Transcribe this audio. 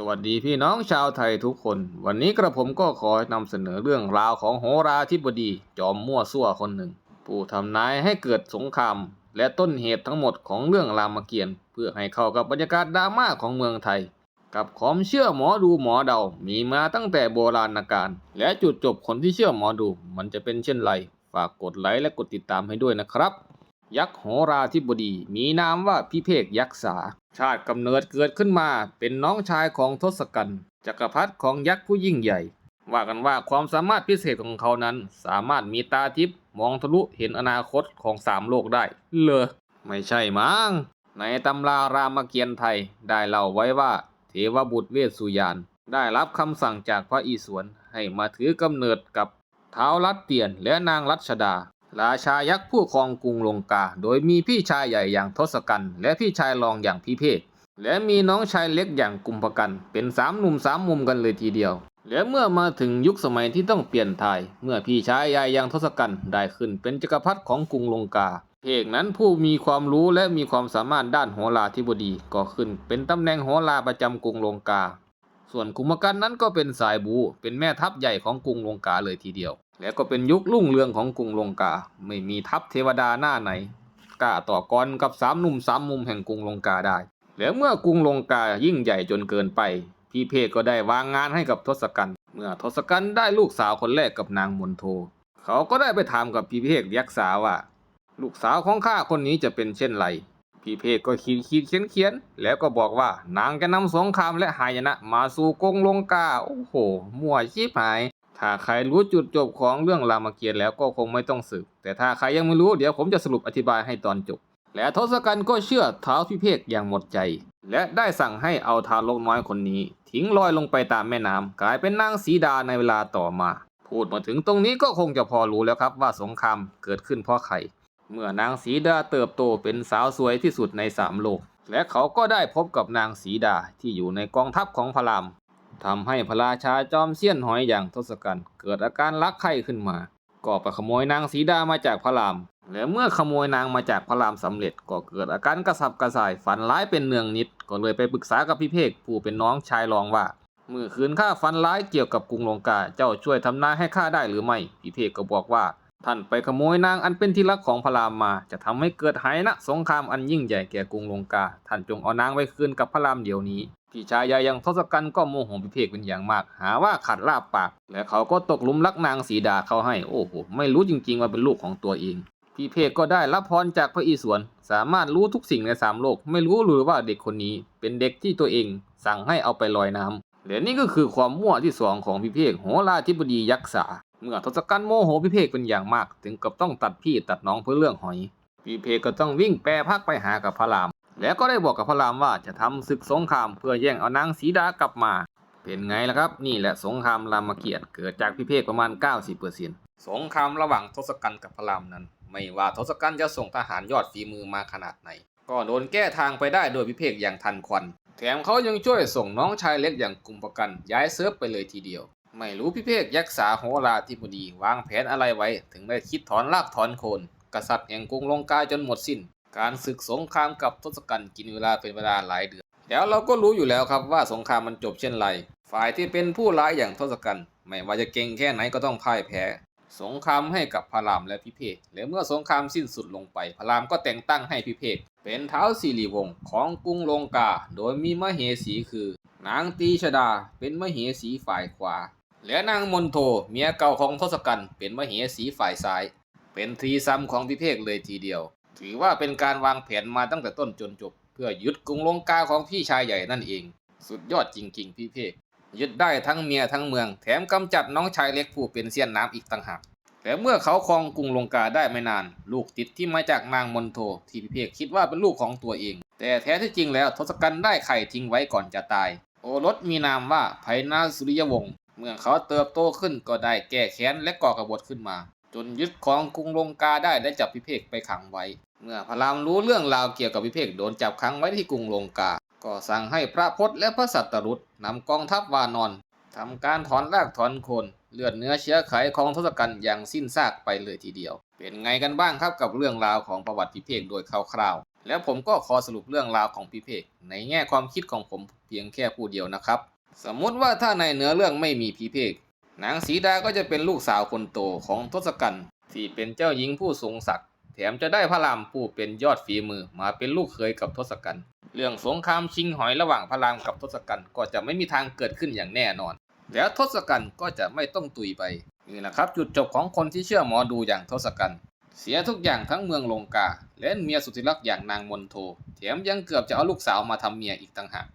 สวัสดีพี่น้องชาวไทยทุกคน วันนี้กระผมก็ขอนำเสนอเรื่องราวของโหราธิบดี จอมมั่วซั่วคนหนึ่ง ผู้ทำนายให้เกิดสงคราม และต้นเหตุทั้งหมดของเรื่องรามเกียรติ์เพื่อให้เข้ากับบรรยากาศดราม่าของเมืองไทย กับความเชื่อหมอดูหมอเดา มีมาตั้งแต่โบราณกาลและจุดจบคนที่เชื่อหมอดู มันจะเป็นเช่นไร ฝากกดไลค์และกดติดตามให้ด้วยนะครับ ยักษ์โหราธิบดี มีนามว่าพิเภกยักษาชาติกำเนิดเกิดขึ้นมาเป็นน้องชายของทศกัณฐ์จักรพรรดิของยักษ์ผู้ยิ่งใหญ่ ว่ากันว่าความสามารถพิเศษของเขานั้น สามารถมีตาทิพย์มองทะลุเห็นอนาคตของสามโลกได้ เลอไม่ใช่มั้งในตำรารามเกียรติ์ไทยได้เล่าไว้ว่า เทวบุตรเวสสุยาน ได้รับคำสั่งจากพระอิศวรให้มาถือกำเนิดกับท้าวรัตเตียนและนางรัชดา ราชายักษ์ผู้ครองกรุงลงกา โดยมีพี่ชายใหญ่อย่างทศกัณฐ์และพี่ชายรองอย่างพิเภกและมีน้องชายเล็กอย่างกุมภกัน เป็นสามหนุ่มสามมุมกันเลยทีเดียว และเมื่อมาถึงยุคสมัยที่ต้องเปลี่ยนถ่าย เมื่อพี่ชายใหญ่อย่างทศกัณฐ์ได้ขึ้นเป็นจักรพรรดิของกรุงลงกาเพกนั้นผู้มีความรู้และมีความสามารถด้านโหราธิบดีก็ขึ้น เป็นตำแหน่งโหราประจำกรุงลงกา ส่วนกุมภกันนั้นก็เป็นสายบู เป็นแม่ทัพใหญ่ของกรุงลงกาเลยทีเดียว และก็เป็นยุครุ่งเรืองของกรุงลงกา ไม่มีทัพเทวดาหน้าไหนกล้าต่อกรกับสามหนุ่มสามมุมแห่งกรุงลงกาได้ และเมื่อกรุงลงกายิ่งใหญ่จนเกินไป พี่เพกก็ได้วางงานให้กับทศกัณฐ์เมื่อทศกัณฐ์ได้ลูกสาวคนแรกกับนางมนโท เขาก็ได้ไปถามกับพี่เพกยักษ์สาว่า ลูกสาวของข้าคนนี้จะเป็นเช่นไรพี่เพกก็ขีดขีดเขียนเขียนแล้วก็บอกว่านางจะนำสงครามและหายนะ มาสู่กรุงลงกาโอ้โหมั่วชิบหาย ถ้าใครรู้จุดจบของเรื่องรามเกียรติแล้วก็คงไม่ต้องสืบ แต่ถ้าใครยังไม่รู้เดี๋ยวผมจะสรุปอธิบายให้ตอนจบ และทศกัณฐ์ก็เชื่อเท้าพิเภกอย่างหมดใจ และได้สั่งให้เอาทารกน้อยคนนี้ ทิ้งลอยลงไปตามแม่น้ำกลายเป็นนางสีดาในเวลาต่อมา พูดมาถึงตรงนี้ก็คงจะพอรู้แล้วครับว่าสงครามเกิดขึ้นเพราะใคร เมื่อนางสีดาเติบโตเป็นสาวสวยที่สุดในสามโลกและเขาก็ได้พบกับนางสีดาที่อยู่ในกองทัพของพระราม ทำให้พระราชาจอมเสี้ยนหอยอย่างทศกัณฐ์เกิดอาการรักใคร่ขึ้นมา ก็ไปขโมยนางสีดามาจากพระราม และเมื่อขโมยนางมาจากพระรามสำเร็จ ก็เกิดอาการกระสับกระส่ายฝันร้ายเป็นเนืองนิด ก็เลยไปปรึกษากับพี่เพกผู้เป็นน้องชายรองว่าเมื่อคืนข้าฝันร้ายเกี่ยวกับกรุงลงกา เจ้าช่วยทำนายให้ข้าได้หรือไม่ พี่เพกก็บอกว่า ท่านไปขโมยนางอันเป็นที่รักของพระรามมา จะทำให้เกิดหายนะสงครามอันยิ่งใหญ่แก่กรุงลงกา ท่านจงเอานางไว้คืนกับพระรามเดี๋ยวนี้ พี่ชายใหญ่อยังทศกัณฐ์ก็โมโหพิเภกเป็นอย่างมาก หาว่าขัดลาบปาก และเขาก็ตกหลุมรักนางสีดาเขาให้ โอ้โห ไม่รู้จริงๆว่าเป็นลูกของตัวเองพี่เพกก็ได้รับพรจากพระอิศวรสามารถรู้ทุกสิ่งในสามโลก ไม่รู้หรือว่าเด็กคนนี้ เป็นเด็กที่ตัวเอง สั่งให้เอาไปลอยน้ำและนี่ก็คือความมั่วที่สองของพี่เพกโหราธิบดียักษ์สาเมื่อทศกัณฐ์โมโหพี่เพกเป็นอย่างมาก ถึงกับต้องตัดพี่ตัดน้องเพื่อเรื่องหอยพี่เพกก็ต้องวิ่งแปรพักไปหากับพระราม แล้วก็ได้บอกกับพระรามว่าจะทำศึกสงครามเพื่อแย่งเอานางสีดากลับมา เป็นไงล่ะครับ นี่แหละสงครามรามเกียรติเกิดจากพิเภกประมาณ 90%สงครามระหว่างทศกัณฐ์กับพระรามนั้น ไม่ว่าทศกัณฐ์จะส่งทหารยอดฝีมือมาขนาดไหน ก็โดนแก้ทางไปได้โดยพิเภกอย่างทันควัน แถมเขายังช่วยส่งน้องชายเล็กอย่างกุมภกันย้ายเซิร์ฟไปเลยทีเดียว ไม่รู้พิเภกยักษ์สาโหราธิบดีวางแผนอะไรไว้ ถึงได้คิดถอนรากถอนโคนกษัตริย์แห่งกรุงลงกาจนหมดสิ้น การศึกสงครามกับทศกัณฐ์กินเวลาเป็นเวลาหลายเดือนแล้วเราก็รู้อยู่แล้วครับว่าสงครามมันจบเช่นไร ฝ่ายที่เป็นผู้ร้ายอย่างทศกัณฐ์ไม่ว่าจะเก่งแค่ไหนก็ต้องพ่ายแพ้ สงครามให้กับพระรามและพิเภกและเมื่อสงครามสิ้นสุดลงไป พระรามก็แต่งตั้งให้พิเภกเป็นเท้าสิริวงศ์ของกรุงลงกา โดยมีมเหสีคือ นางตีชดาเป็นมเหสีฝ่ายขวา และนางมนโทเมียเก่าของทศกัณฐ์เป็นมเหสีฝ่ายซ้าย เป็นทีซ้ำของพิเภกเลยทีเดียว ถือว่าเป็นการวางแผนมาตั้งแต่ต้นจนจบ เพื่อยึดกรุงลงกาของพี่ชายใหญ่นั่นเอง สุดยอดจริง ๆ พี่เพกยึดได้ทั้งเมียทั้งเมือง แถมกำจัดน้องชายเล็กผู้เป็นเสี้ยนน้ำอีกต่างหากแต่เมื่อเขาครองกรุงลงกาได้ไม่นาน ลูกติดที่มาจากนางมนโทที่พิเภกคิดว่าเป็นลูกของตัวเอง แต่แท้ที่จริงแล้วทศกัณฐ์ได้ไข่ทิ้งไว้ก่อนจะตาย โอรสมีนามว่าไพนาสุริยวงศ์เมื่อเขาเติบโตขึ้นก็ได้แก้แค้นและก่อกบฏขึ้นมา จนยึดครองกรุงลงกาได้และจับพิเภกไปขังไว้ เมื่อพระรามรู้เรื่องราวเกี่ยวกับพิเภกโดนจับขังไว้ที่กรุงลงกา ก็สั่งให้พระพศและพระสัตตรุษนำกองทัพวานอนทำการถอนรากถอนโคนเลือดเนื้อเชื้อไขของทศกัณฐ์อย่างสิ้นซากไปเลยทีเดียว เป็นไงกันบ้างครับกับเรื่องราวของประวัติพิเภกโดยคร่าวๆ แล้วผมก็ขอสรุปเรื่องราวของพิเภกในแง่ความคิดของผมเพียงแค่ผู้เดียวนะครับ สมมุติว่าถ้าในเนื้อเรื่องไม่มีพิเภก นางสีดาก็จะเป็นลูกสาวคนโตของทศกัณฐ์ที่เป็นเจ้าหญิงผู้ทรงศักดิ์แถมจะได้พระรามผู้เป็นยอดฝีมือมาเป็นลูกเขยกับทศกัณฐ์เรื่องสงครามชิงหอยระหว่างพระรามกับทศกัณฐ์ก็จะไม่มีทางเกิดขึ้นอย่างแน่นอน แล้วทศกัณฐ์ก็จะไม่ต้องตุยไปนี่แหละครับจุดจบของคนที่เชื่อหมอดูอย่างทศกัณฐ์เสียทุกอย่างทั้งเมืองลงกาและเมียสุดที่รักอย่างนางมนโทแถมยังเกือบจะเอาลูกสาวมาทำเมียอีกต่างหาก